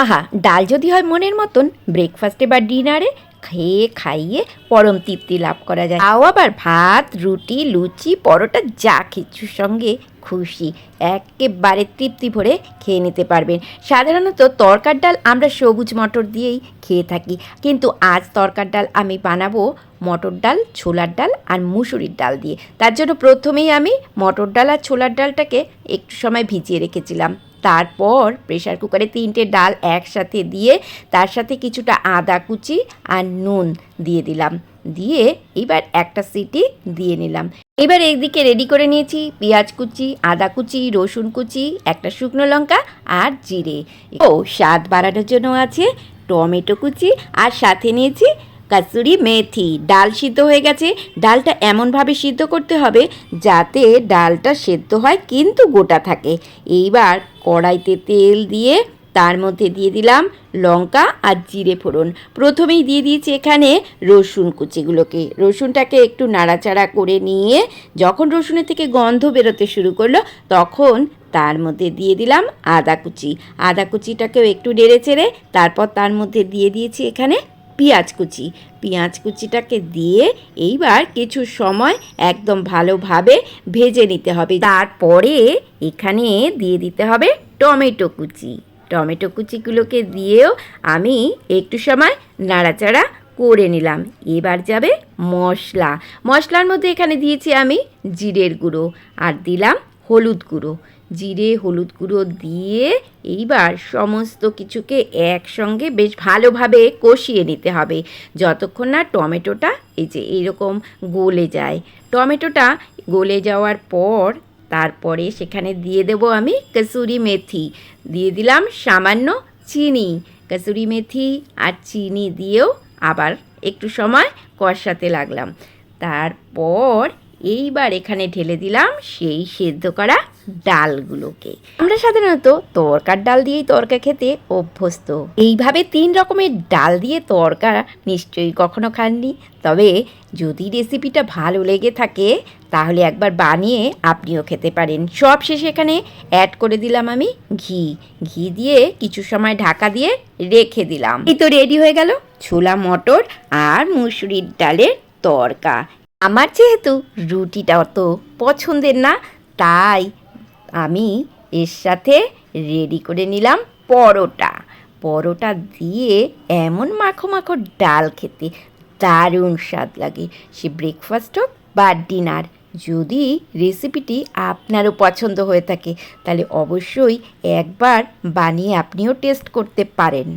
আহা, ডাল যদি হয় মনের মতন ব্রেকফাস্টে বা ডিনারে খেয়ে খাইয়ে পরম তৃপ্তি লাভ করা যায়। তাও আবার ভাত, রুটি, লুচি, পরোটা, যা কিছুর সঙ্গে খুশি, একেবারে তৃপ্তি ভরে খেয়ে নিতে পারবেন। সাধারণত তরকার ডাল আমরা সবুজ মটর দিয়েই খেয়ে থাকি। কিন্তু আজ তরকার ডাল আমি বানাবো মটর ডাল, ছোলার ডাল আর মুসুরির ডাল দিয়ে। তার জন্য প্রথমেই আমি মটর ডাল আর ছোলার ডালটাকে একটু সময় ভিজিয়ে রেখেছিলাম। তারপর প্রেশার কুকারে তিনটে ডাল একসাথে দিয়ে তার সাথে কিছুটা আদা কুচি আর নুন দিয়ে দিলাম। দিয়ে এবার একটা সিটি দিয়ে নিলাম। এবার এইদিকে রেডি করে নিয়েছি পেঁয়াজ কুচি, আদা কুচি, রসুন কুচি, একটা শুকনো লঙ্কা আর জিরে। ও স্বাদ বাড়ানোর জন্য আছে টমেটো কুচি আর সাথে নিয়েছি কাসুরি মেথি। ডাল সিদ্ধ হয়ে গেছে। ডালটা এমনভাবে সিদ্ধ করতে হবে যাতে ডালটা সেদ্ধ হয় কিন্তু গোটা থাকে। এইবার কড়াইতে তেল দিয়ে তার মধ্যে দিয়ে দিলাম লঙ্কা আর জিরে ফোড়ন। প্রথমেই দিয়ে দিয়েছি এখানে রসুন কুচিগুলোকে। রসুনটাকে একটু নাড়াচাড়া করে নিয়ে যখন রসুনের থেকে গন্ধ বেরোতে শুরু করল তখন তার মধ্যে দিয়ে দিলাম আদা কুচি। আদা কুচিটাকেও একটু নেড়ে চেড়ে তারপর তার মধ্যে দিয়ে দিয়েছি এখানে পেঁয়াজ কুচি। পেঁয়াজ কুচিটাকে দিয়ে এইবার কিছু সময় একদম ভালোভাবে ভেজে নিতে হবে। তারপরে এখানে দিয়ে দিতে হবে টমেটো কুচি। টমেটো কুচিগুলোকে দিয়েও আমি একটু সময় নাড়াচাড়া করে নিলাম। এবার যাবে মশলা। মশলার মধ্যে এখানে দিয়েছি আমি জিরের গুঁড়ো। আর দিলাম হলুদ গুঁড়ো। জিরে, হলুদ গুঁড়ো দিয়ে এইবার সমস্ত কিছুকে একসঙ্গে বেশ ভালোভাবে কষিয়ে নিতে হবে। যতক্ষণ না টমেটোটা এই যে এইরকম গলে যায়। টমেটোটা গলে যাওয়ার পর তারপরে সেখানে দিয়ে দেব আমি কসুরি মেথি। দিয়ে দিলাম সামান্য চিনি। কসুরি মেথি আর চিনি দিয়েও আবার একটু সময় কষাতে লাগলাম। তারপর এইবার এখানে ঢেলে দিলাম সেই সেদ্ধ করা ডালগুলোকে। আমরা সাধারণত তরকার ডাল দিয়েই তরকা খেতে অভ্যস্ত। এইভাবে তিন রকমের ডাল দিয়ে তরকা নিশ্চয়ই কখনো খাননি। তবে যদি রেসিপিটা ভালো লেগে থাকে, তাহলে একবার বানিয়ে আপনিও খেতে পারেন। সব শেষে এখানে অ্যাড করে দিলাম আমি ঘি। ঘি দিয়ে কিছু সময় ঢাকা দিয়ে রেখে দিলাম। এই তো রেডি হয়ে গেল ছোলা মটর আর মুসুরির ডালের তরকা। আমার যেহেতু রুটিটা অত পছন্দের না, তাই আমি এর সাথে রেডি করে নিলাম পরোটা। পরোটা দিয়ে এমন মাখো মাখো ডাল খেতে দারুণ স্বাদ লাগে। সে ব্রেকফাস্ট হোক বা ডিনার যদি রেসিপিটি আপনারও পছন্দ হয়ে থাকে, তাহলে অবশ্যই একবার বানিয়ে আপনিও টেস্ট করতে পারেন।